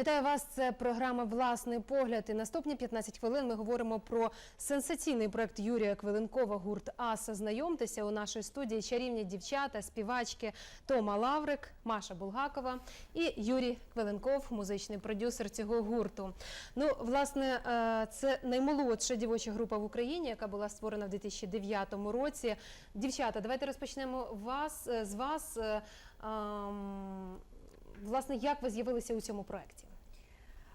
Вітаю вас. Це програма Власний погляд. І наступні 15 хвилин ми говоримо про сенсаційний проект Юрія Квиленкова гурт Аса. Знайомтеся у нашій студії чарівні дівчата, співачки Тома Лаврик, Маша Булгакова і Юрій Квиленков, музичний продюсер цього гурту. Ну, власне, е, це наймолодша дівоча група в Україні, яка була створена в 2009 році. Дівчата, давайте розпочнемо вас е, з вас. е, Власне, як ви з'явилися у цьому проекті?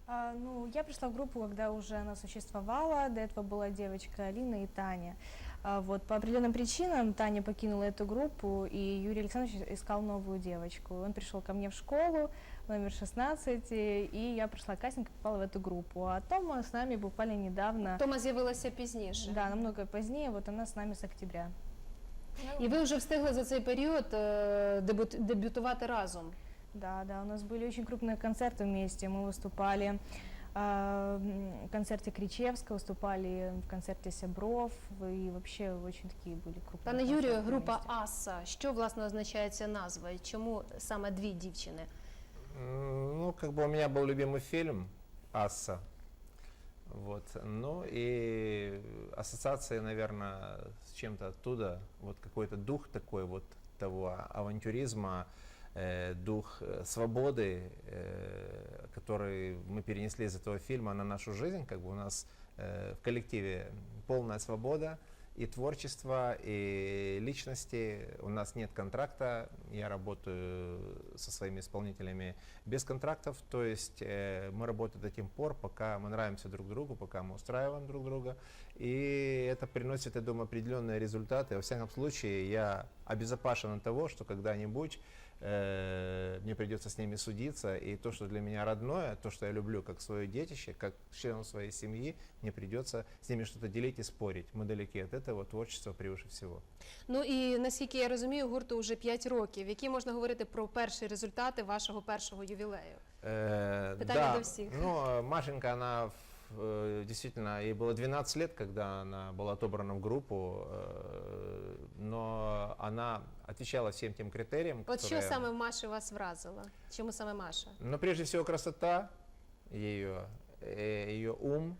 А, Ну, я пришла в группу, когда уже она существовала. До этого была девочка Алина и Таня. А, Вот по определенным причинам Таня покинула эту группу, и Юрий Александрович искал новую девочку. Он пришел ко мне в школу, номер 16, и и я прошла кастинг и попала в эту группу. А Тома с нами буквально недавно, Тома з'явилася пізніше. да, намного позднее, вот она с нами с октября. І ви вже встигли за цей період е, дебют- дебютувати разом. Да, да, у нас были очень крупные концерты вместе. Мы выступали а, м, в концерте Кричевска, выступали в концерте Сябров, и вообще очень такие были крупные Пане концерты Юрію, група вместе. Аса. Що власне означає ця назва? І чому саме дві дівчини? М, Ну, как бы у меня был любимый фильм «Асса». Вот. Ну и ассоциации, наверное, с чем-то оттуда. Вот какой-то дух такой вот того авантюризма, э, дух э, свободы, э, который мы перенесли из этого фильма на нашу жизнь. Как бы у нас э, в коллективе полная свобода и творчество, и личности. У нас нет контракта. Я работаю со своими исполнителями без контрактов. То есть э, мы работаем до тех пор, пока мы нравимся друг другу, пока мы устраиваем друг друга. И это приносит, я думаю, определенные результаты. Во всяком случае, я обезопасен от того, что когда-нибудь э, мне придется с ними судиться, и то, что для меня родное, то, что я люблю как свое детище, как члену своей семьи, мне придется с ними что-то делить и спорить. Мы далеки от этого, творчество превыше всего. Ну і наскільки я розумію, гурту вже 5 років. Які можна говорити про перші результати вашого першого ювілею? Э, Питание да, до всех. ну, э, Машенька, она э, действительно, ей было 12 лет, когда она была отобрана в группу, э, но она отвечала всем тем критериям, От що которые- саме в Маші вас вразило? Чому самое Маша? Ну, прежде всего, красота ее, э, ее ум,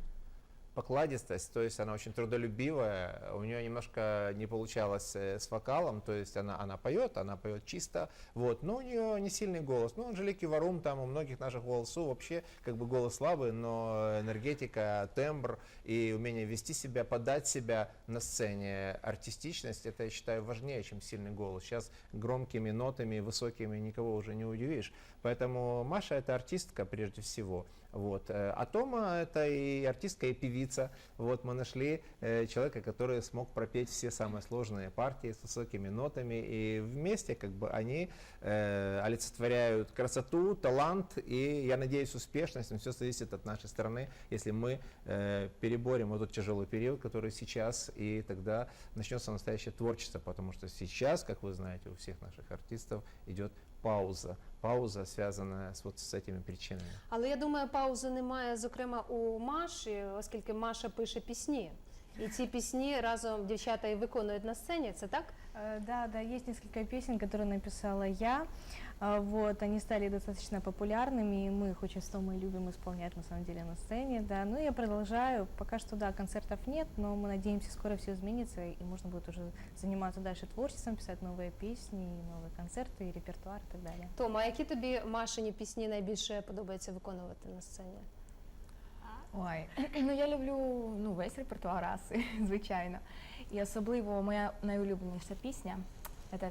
покладистость, то есть она очень трудолюбивая, у нее немножко не получалось э, с вокалом, то есть она, она поет, она поет чисто, вот, но у нее не сильный голос, ну, Анжелики Варум, там у многих наших голосов вообще как бы голос слабый, но энергетика, тембр и умение вести себя, подать себя на сцене, артистичность, это, я считаю, важнее, чем сильный голос. Сейчас громкими нотами, высокими никого уже не удивишь. Поэтому Маша это артистка прежде всего. Вот. Э, А Тома это и артистка, и певица. Вот мы нашли э, человека, который смог пропеть все самые сложные партии с высокими нотами. И вместе как бы они э, олицетворяют красоту, талант и, я надеюсь, успешность. Но все зависит от нашей стороны, если мы э, переборем этот тяжелый период, который сейчас, и тогда начнется настоящее творчество. Потому что сейчас, как вы знаете, у всех наших артистов идет пауза. Пауза, связанная с, вот с этими причинами. Але я думаю, паузи немає, зокрема, у Маші, оскільки Маша пише пісні. І ці пісні разом дівчата і виконують на сцені, це так? Э, Да, да, есть несколько песен, которые написала я. А, Вот, они стали достаточно популярными, и мы их очень с Томой любим исполнять на самом деле на сцене, да. Ну, я продолжаю, пока что, да, концертов нет, но мы надеемся, скоро все изменится, и можно будет уже заниматься дальше творчеством, писать новые песни, новые концерты, и репертуар и так далее. Тома, а які тобі Машині пісні найбільше подобається виконувати на сцені? Ой, ну я люблю ну, весь репертуар раси, звичайно. І особливо моя найулюбленіша пісня, це,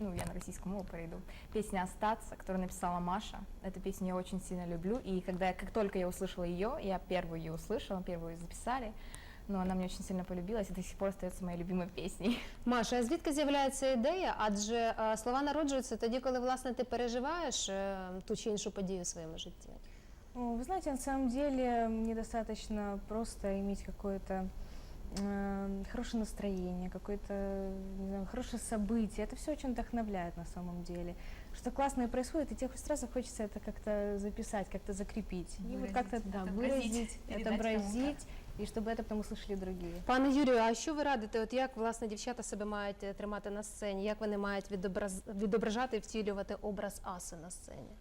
ну, я на російську мову перейду, песня «Остаться», которую написала Маша. Эту песню я очень сильно люблю, и когда я, как только я услышала ее, я первую ее услышала, первую записали, но она мне очень сильно полюбилась и до сих пор остается моей любимой песней. Маша, а звідки з'являється ідея? Адже е, слова народжуються тоді, коли власне ти переживаєш е, ту чи іншу подію в своєму житті. Ну, Вы знаете, на самом деле мне достаточно просто иметь какое-то э, хорошее настроение, какое-то не знаю, хорошее событие. Это все очень вдохновляет на самом деле. Что классное происходит, и тех сразу хочется это как-то записать, как-то закрепить. И вот Выразить, как-то да, отобразить, выразить, передать отобразить, и чтобы это потом услышали другие. Пане Юрію, а що ви радите? От як власне дівчата себе мають е, тримати на сцені? Як вони мають відобраз... відображати і втілювати образ аси на сцені?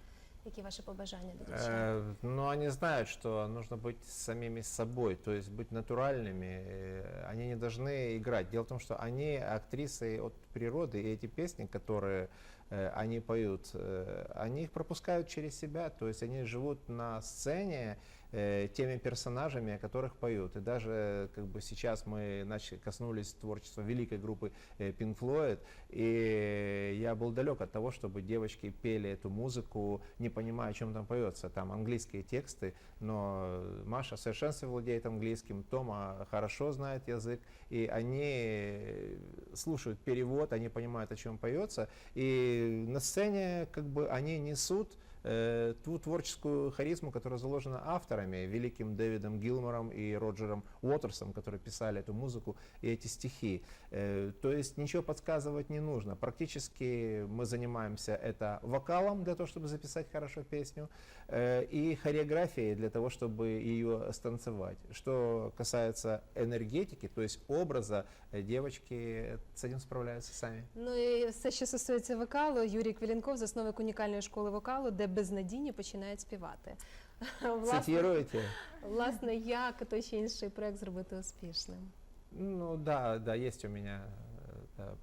Які ваші побажання до дівчат? Э, Но они знают, что нужно быть самими собой, то есть быть натуральными. Э, Они не должны играть. Дело в том, что они актрисы от природы, и эти песни, которые э, они поют, э, они их пропускают через себя, то есть они живут на сцене э, теми персонажами, о которых поют. И даже как бы сейчас мы начали, коснулись творчества великой группы э, Pink Floyd, и я был далек от того, чтобы девочки пели эту музыку, не понимая, о чем там поется. Там английские тексты, но Маша в совершенстве владеет английским, Тома хорошо знает язык, и они слушают перевод, они понимают, о чем поется, и на сцене как бы они несут э, ту творческую харизму, которая заложена авторами, великим Дэвидом Гилмором и Роджером Уотерсом, которые писали эту музыку и эти стихи. Э, то есть ничего подсказывать не нужно. Практически мы занимаемся это вокалом для того, чтобы записать хорошо песню, э, и хореографией для того, чтобы ее станцевать. Что касается энергетики, то есть образа, э, девочки с этим справляются сами. Ну і все, що стосується вокалу, Юрій Квілінков, засновник унікальної школи вокалу, де безнадійні починають співати. Власне, власне, як той чи інший проект зробити успішним? Ну да, да, есть у меня э, да,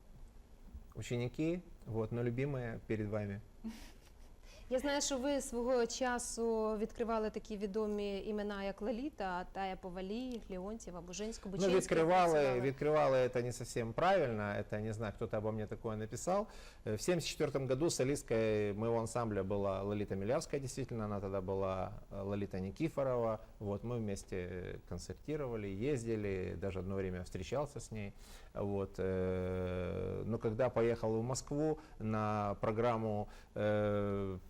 ученики, вот, но любимые перед вами. Я знаю, що ви свого часу відкривали такі відомі імена, як Лоліта, Тая Повалій, Леонтьєва, Бужинська, Ну, Бучинська. відкривали, відкривали это не совсем правильно, это, не знаю, кто-то обо мне такое написал. Э, В 1974 году солисткой моего ансамбля была Лолита Милявская, действительно, она тогда была э, Лолита Никифорова. Вот, мы вместе э, концертировали, ездили, даже одно время встречался с ней. Вот, э, но когда поехал в Москву на программу, э, м,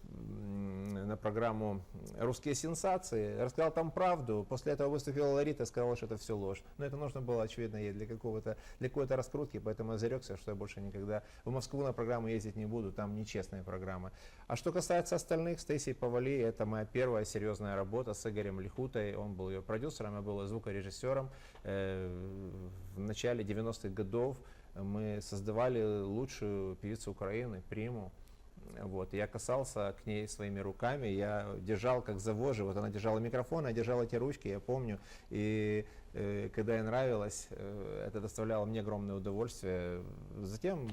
на программу «Русские сенсации», рассказал там правду. После этого выступила Ларита и сказала, что это все ложь. Но это нужно было, очевидно, ей для, какого-то, для какой-то раскрутки, поэтому я зарекся, что я больше никогда в Москву на программу ездить не буду, там нечестные программы. А что касается остальных, Стейси Павали, это моя первая серьезная работа с Игорем Лихутой. Он был ее продюсером, я был звукорежиссером. Э, В начале 90-х годов мы создавали лучшую певицу Украины, Приму. Вот, я касался к ней своими руками, я держал как за вожжи, вот она держала микрофон, я держал эти ручки, я помню, и э, когда ей нравилось, э, это доставляло мне огромное удовольствие. Затем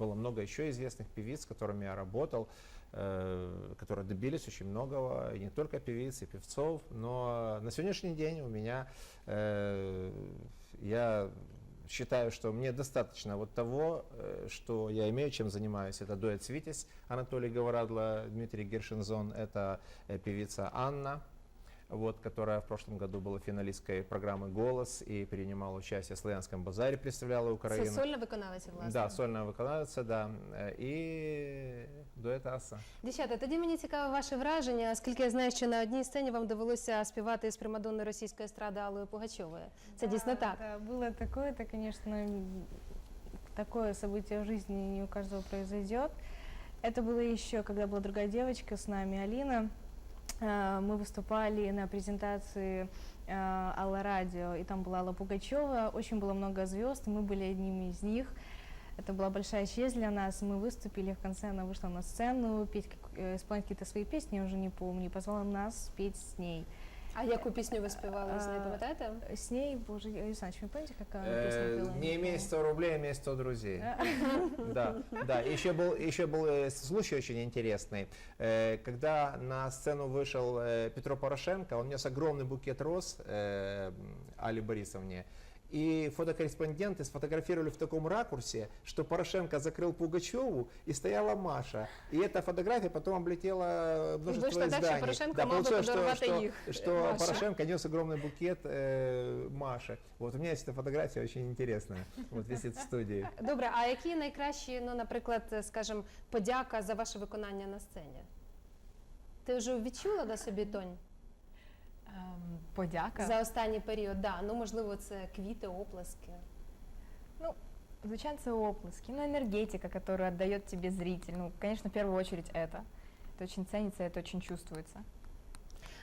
было много еще известных певиц, с которыми я работал, э, которые добились очень многого, и не только певиц, и певцов, но на сегодняшний день у меня, э, я считаю, что мне достаточно вот того, э, что я имею, чем занимаюсь. Это дуэт «Свитязь» Анатолий Говорадла, Дмитрий Гершинзон, это э, певица Анна, вот, которая в прошлом году была финалисткой программы «Голос» и принимала участие в Славянском базаре, представляла Це Украину. сольна виконавиця, власне. Да, сольная выконавица, да. Э, И дуэт «Аса». Дівчата, тоді мені цікаве ваше враження, оскільки я знаю, що на одній сцені вам довелося співати з примадонною російської естради Аллою Пугачовою. Це дійсно так. Да, было такое, это, конечно, м, такое событие в жизни не у каждого произойдет. Это было еще, когда была другая девочка с нами, Алина. А, Мы выступали на презентации а, Алла Радио, и там была Алла Пугачева. Очень было много звезд, и мы были одними из них. Это была большая честь для нас. Мы выступили, в конце она вышла на сцену, петь, как- э, исполнять какие-то свои песни, я уже не помню, и позвала нас петь с ней. А яку пісню ви співали з нею, А, пам'ятаєте? С ней, боже, я не знаю, вы помните, какая она песня Э, пела? Не помню. имей 100 рублей, имей 100 друзей. А, Да, да. Еще был, еще был э, случай очень интересный. Э, Когда на сцену вышел э, Петро Порошенко, он нес огромный букет роз э, Али Борисовне. И фотокорреспонденты сфотографировали в таком ракурсе, что Порошенко закрыл Пугачеву и стояла Маша. И эта фотография потом облетела множество Вийшло так, що изданий. Порошенко да, мав би получилось, что, подарувати что, їх, что Маша. Порошенко нес огромный букет э, Маше. Вот у меня есть эта фотография очень интересная. Вот висит в студии. Добре, а які найкращі, ну, наприклад, скажімо, подяка за ваше виконання на сцені? Ти вже відчула на собі тонь Ем, Подяка. за останній період? Да, ну можливо, це квіти, оплески. Звучат це оплески, ну, энергетика, которую отдает тебе зритель. Ну, конечно, в первую очередь это. Это очень ценится, это очень чувствуется.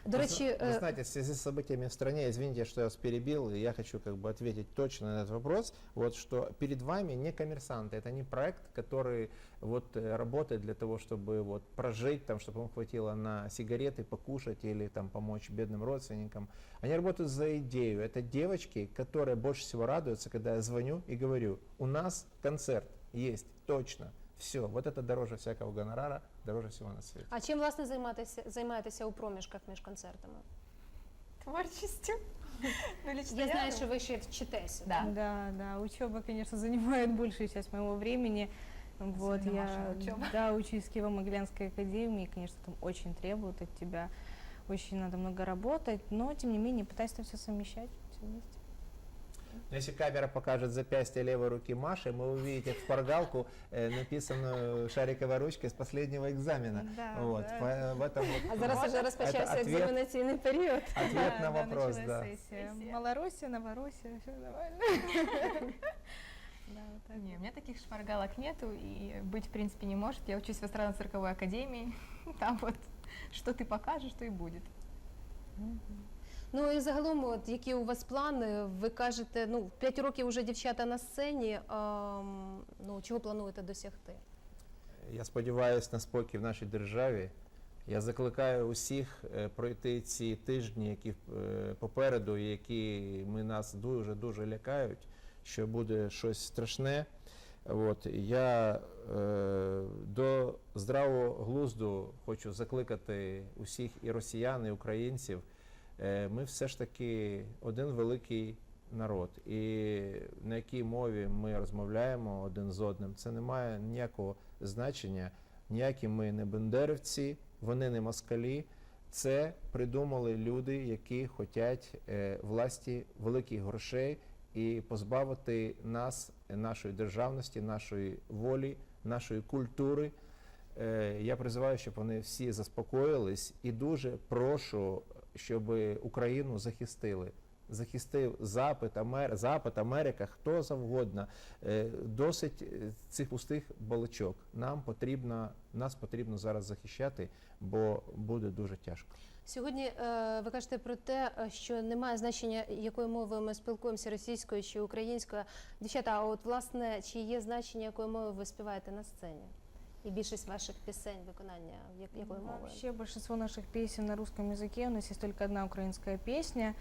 До Вы зна- вы е, знаете, в связи с событиями в стране, извините, что я вас перебил, и я хочу как бы ответить точно на этот вопрос, вот что перед вами не коммерсанты, это не проект, который вот э, работает для того, чтобы вот прожить, там, чтобы ему хватило на сигареты, покушать или там помочь бедным родственникам. Они работают за идею. Это девочки, которые больше всего радуются, когда я звоню и говорю, у нас концерт есть, точно. Все, вот это дороже всякого гонорара, дороже всего на свете. а чим власне займаєтеся, займаєтеся у проміжках між концертами? Творчестью. Ну, лично Я знаю, ну, що ви ще вчитеся. Да. Да, да, учеба, конечно, занимает большую часть моего времени. Вот, Особенно я ваша учеба. да, учусь в Киево-Могилянской академии, и, конечно, там очень требуют от тебя, очень надо много работать, но, тем не менее, пытаюсь это все совмещать, все вместе. Но Если камера покажет запястье левой руки Маши, мы увидите шпаргалку, э, написанную шариковой ручкой с последнего экзамена. Да, вот, да. по- в этом вот А зараз вже розпочався екзаменаційний період. ответ на вопрос, да. сессия. Малороссия, Новороссия, все нормально. Да, вот так. Не, у меня таких шпаргалок нету, и быть, в принципе, не может. Я учусь в эстрадно-цирковой академии. Там вот что ты покажешь, то и будет. Ну і загалом, от які у вас плани? Ви кажете, ну 5 років вже дівчата на сцені. ем, ну чого плануєте досягти? Я сподіваюся на спокій в нашій державі. Я закликаю усіх е, пройти ці тижні, які е, попереду, які ми нас дуже дуже лякають, що буде щось страшне. От я е, до здравого глузду хочу закликати усіх і росіян, і українців. Е, ми все ж таки один великий народ, і на якій мові ми розмовляємо один з одним, це не має ніякого значення. Ніякі ми не бендерівці, вони не москалі. Це придумали люди, які хочуть е, власті великих грошей і позбавити нас нашої державності, нашої волі, нашої культури. Е, Я призиваю, щоб вони всі заспокоїлись і дуже прошу, щоб Україну захистили. Захистив Запад, Амер... Запад, Америка, хто завгодно. Е, Досить е, цих пустих балачок. Нам потрібно, нас потрібно зараз захищати, бо буде дуже тяжко. Сьогодні е, ви кажете про те, що немає значення, якою мовою ми спілкуємося російською чи українською. Дівчата, а от власне, чи є значення, якою мовою ви співаєте на сцені? І більшість ваших пісень, виконання як- якою мовою? Вообще большинство наших песен на русском языке, у нас есть только одна украинская песня.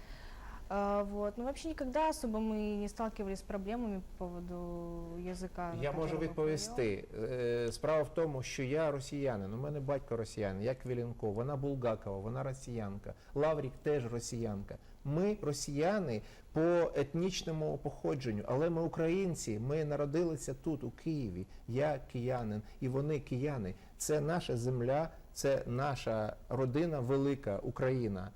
А, вот. Но вообще никогда особо мы не сталкивались с проблемами по поводу языка. на Я можу котором мы відповісти. Е, Справа в тому, що я росіянин. У мене батько росіянин, я Квіленко, вона Булгакова, вона росіянка. Лаврік теж росіянка. Ми росіяни по етнічному походженню, але ми українці. Ми народилися тут, у Києві. Я киянин, і вони кияни. Це наша земля, це наша родина, велика Україна.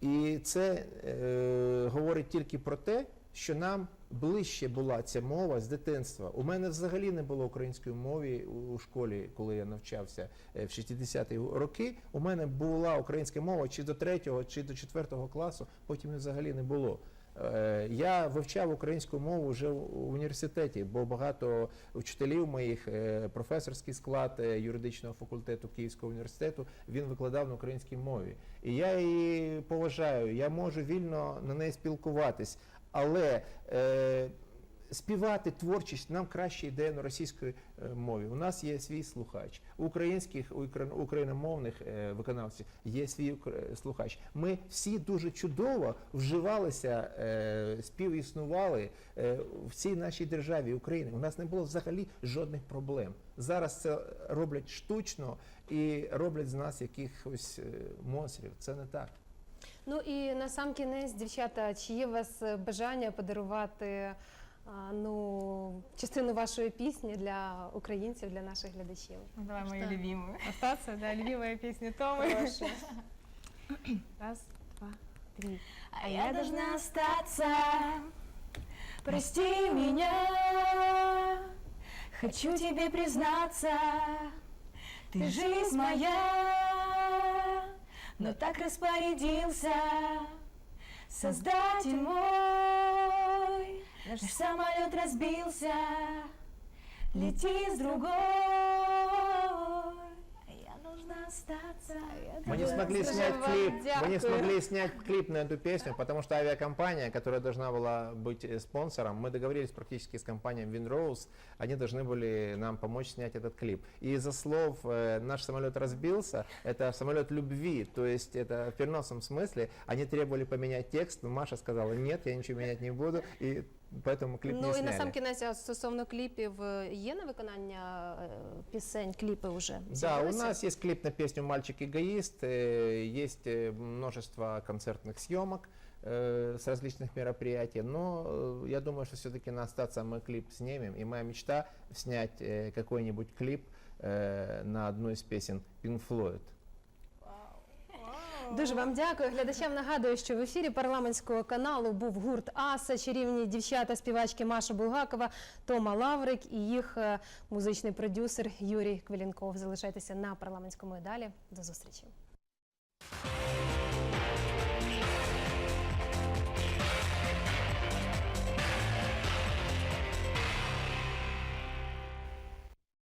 І це е, говорить тільки про те, що нам ближче була ця мова з дитинства. У мене взагалі не було української мови у, школі, коли я навчався е, в 60-ті роки. У мене була українська мова чи до 3 чи до 4 класу, потім взагалі не було. Е, Я вивчав українську мову вже в університеті, бо багато вчителів моїх, е, професорський склад е, юридичного факультету Київського університету, він викладав на українській мові. І я її поважаю, я можу вільно на неї спілкуватись, але співати творчість нам краще йде на російській е, мові. У нас є свій слухач. У українських у україномовних е, виконавців є свій укр- слухач. Ми всі дуже чудово вживалися, е, співіснували е, в цій нашій державі Україні. У нас не було взагалі жодних проблем. Зараз це роблять штучно і роблять з нас якихось е, монстрів. Це не так. Ну і на сам кінець, дівчата, чи є у вас е, бажання подарувати ну, частину вашої пісні для українців, для наших глядачів? Ну, давай Что? мою любимую. Остаться, да, любимая песня Томы. Прошу. Раз, два, три. А я должна остаться, прости меня, хочу тебе признаться, ты жизнь моя, но так распорядился Создатель мой, наш самолет разбился, лети с другой, я нужна остаться. Мы не смогли снять вам клип, мы не смогли снять клип на эту песню, потому что авиакомпания, которая должна была быть э, спонсором, мы договорились практически с компанией Windrose, они должны были нам помочь снять этот клип. И из-за слов э, «наш самолет разбился», это самолет любви, то есть это в переносном смысле, они требовали поменять текст, но Маша сказала, нет, я ничего менять не буду, и поэтому клип не Ну і сняли. на сам кінець а стосовно кліпів е, є на виконання е, пісень, кліпи вже Да, у з'явилися? нас есть клип на песню «Мальчик эгоист», э, есть э, множество концертных съемок э, с различных мероприятий, но э, я думаю, что все-таки на остаться мы клип снимем, и моя мечта снять э, какой-нибудь клип э, на одну из песен Pink Floyd. Дуже вам дякую. Глядачам нагадую, що в ефірі парламентського каналу був гурт Аса, чарівні дівчата, співачки Маша Булгакова, Тома Лаврик і їх е, музичний продюсер Юрій Квілінков. Залишайтеся на парламентському і далі. До зустрічі.